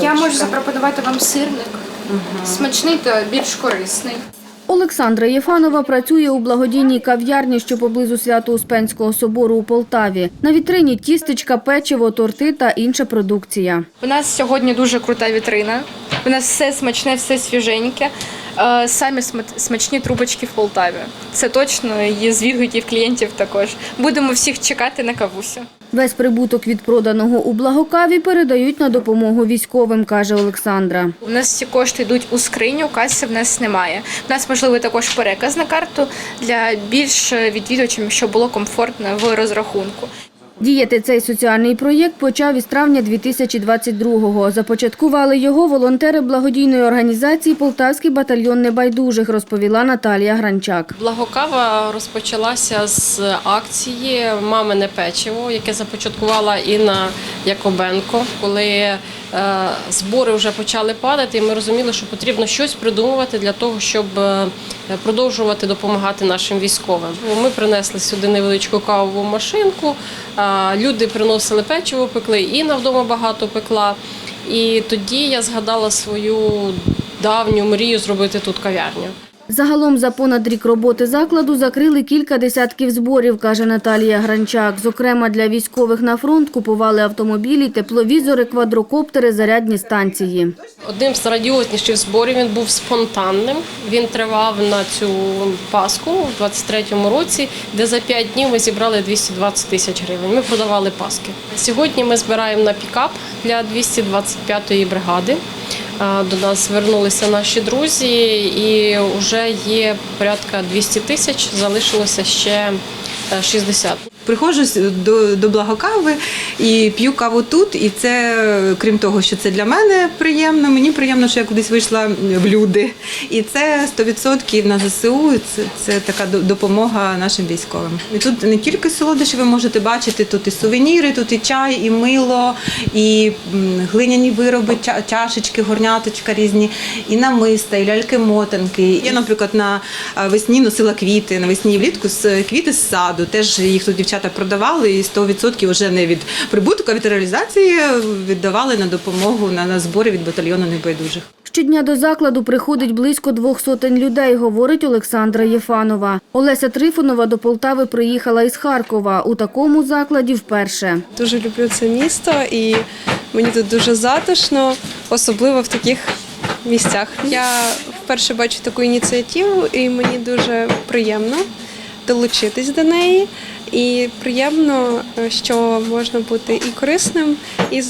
Я можу запропонувати вам сирник. Смачний та більш корисний. Олександра Єфанова працює у благодійній кав'ярні, що поблизу Свято-Успенського собору у Полтаві. На вітрині тістечка, печиво, торти та інша продукція. У нас сьогодні дуже крута вітрина. У нас все смачне, все свіженьке. Е, Самі смачні трубочки в Полтаві. Це точно є з відгуків клієнтів також. Будемо всіх чекати на кавусю. Весь прибуток від проданого у благокаві передають на допомогу військовим, каже Олександра. У нас всі кошти йдуть у скриню, каси в нас немає. У нас можливий також переказ на карту для більш відвідувачів, щоб було комфортно в розрахунку. Діяти цей соціальний проєкт почав із травня 2022-го. Започаткували його волонтери благодійної організації Полтавський батальйон небайдужих, розповіла Наталія Гранчак. Благокава розпочалася з акції Мамине печиво, яке започаткувала Інна Якобенко. Коли збори вже почали падати, і ми розуміли, що потрібно щось придумувати для того, щоб е, продовжувати допомагати нашим військовим. Ми принесли сюди невеличку кавову машинку. е, Люди приносили печиво, пекли. Інна вдома багато пекла. І тоді я згадала свою давню мрію зробити тут кав'ярню. Загалом за понад рік роботи закладу закрили кілька десятків зборів, каже Наталія Гранчак. Зокрема, для військових на фронт купували автомобілі, тепловізори, квадрокоптери, зарядні станції. Одним з радіозніших зборів він був спонтанним. Він тривав на цю Пасху у 23-му році, де за 5 днів ми зібрали 220 тисяч гривень. Ми продавали паски. Сьогодні ми збираємо на пікап для 225-ї бригади. А, До нас звернулися наші друзі, і вже є порядка 200 тисяч. Залишилося ще е, 60. Приходжу до, до благокави і п'ю каву тут. І це, крім того, що це для мене приємно, мені приємно, що я кудись вийшла в люди. І це 100% на ЗСУ, це, це така допомога нашим військовим. І тут не тільки солодощі ви можете бачити, тут і сувеніри, тут і чай, і мило, і глиняні вироби, чашечки, горняточка різні, і намиста, і ляльки-мотанки. Я, наприклад, на весні носила квіти, навесні і влітку квіти з саду. Теж їх тут дівчата продавали, і 100% вже не від прибутку, а від реалізації віддавали на допомогу на, на збори від батальйону небайдужих. Щодня до закладу приходить близько двох сотень людей, говорить Олександра Єфанова. Олеся Трифонова до Полтави приїхала із Харкова. У такому закладі вперше. Дуже люблю це місто і мені тут дуже затишно, особливо в таких місцях. Я вперше бачу таку ініціативу, і мені дуже приємно долучитись до неї. І приємно, що можна бути і корисним, і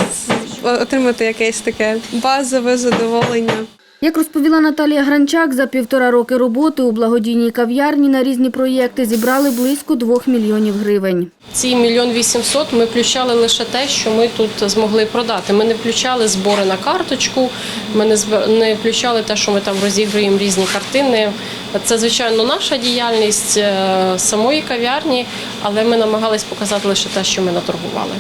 отримати якесь таке базове задоволення. Як розповіла Наталія Гранчак, за півтора роки роботи у благодійній кав'ярні на різні проєкти зібрали близько двох мільйонів гривень. Ці мільйон вісімсот ми включали лише те, що ми тут змогли продати. Ми не включали збори на карточку, ми не включали те, що ми там розігруємо різні картини. Це звичайно наша діяльність е, самої кав'ярні, але ми намагались показати лише те, що ми наторгували.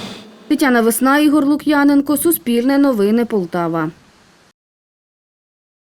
Тетяна Весна, Ігор Лук'яненко, Суспільне новини Полтава.